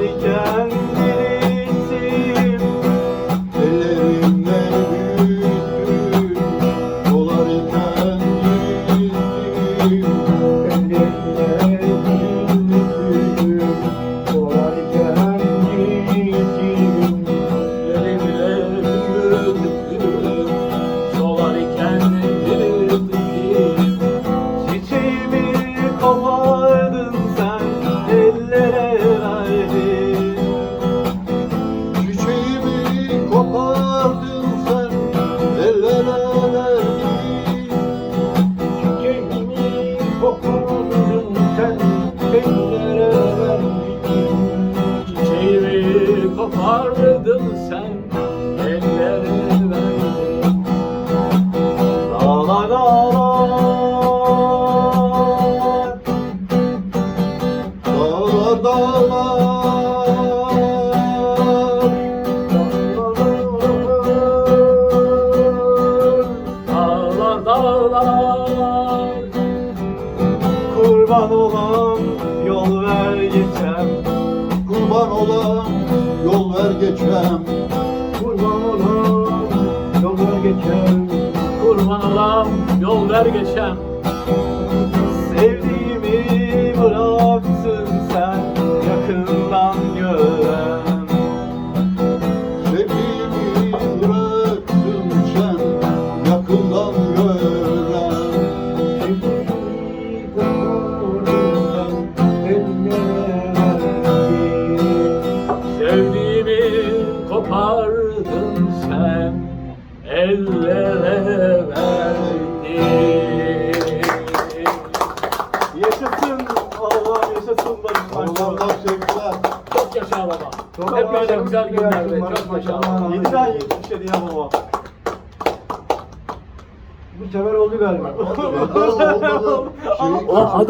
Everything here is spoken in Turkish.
varken kopardın sen ellerine verdin Dağlar dağlar Dağlar dağlar Dağlar dağlar Kurban olan yol ver geçem Kurban olan yol ver geçem Kurban olan yol ver geçem Kurban olam yol ver geçem kopardın sen ellere verdin Yaşasın Allah yaşasın barış Allah'tan sevgiler. Çok yaşa baba. Çok Hep böyle Allah güzel günlerde çok yaşa. Allah. 7'den 77 ya baba. Bu sefer oldu galiba. Oldu, oldu. Şey-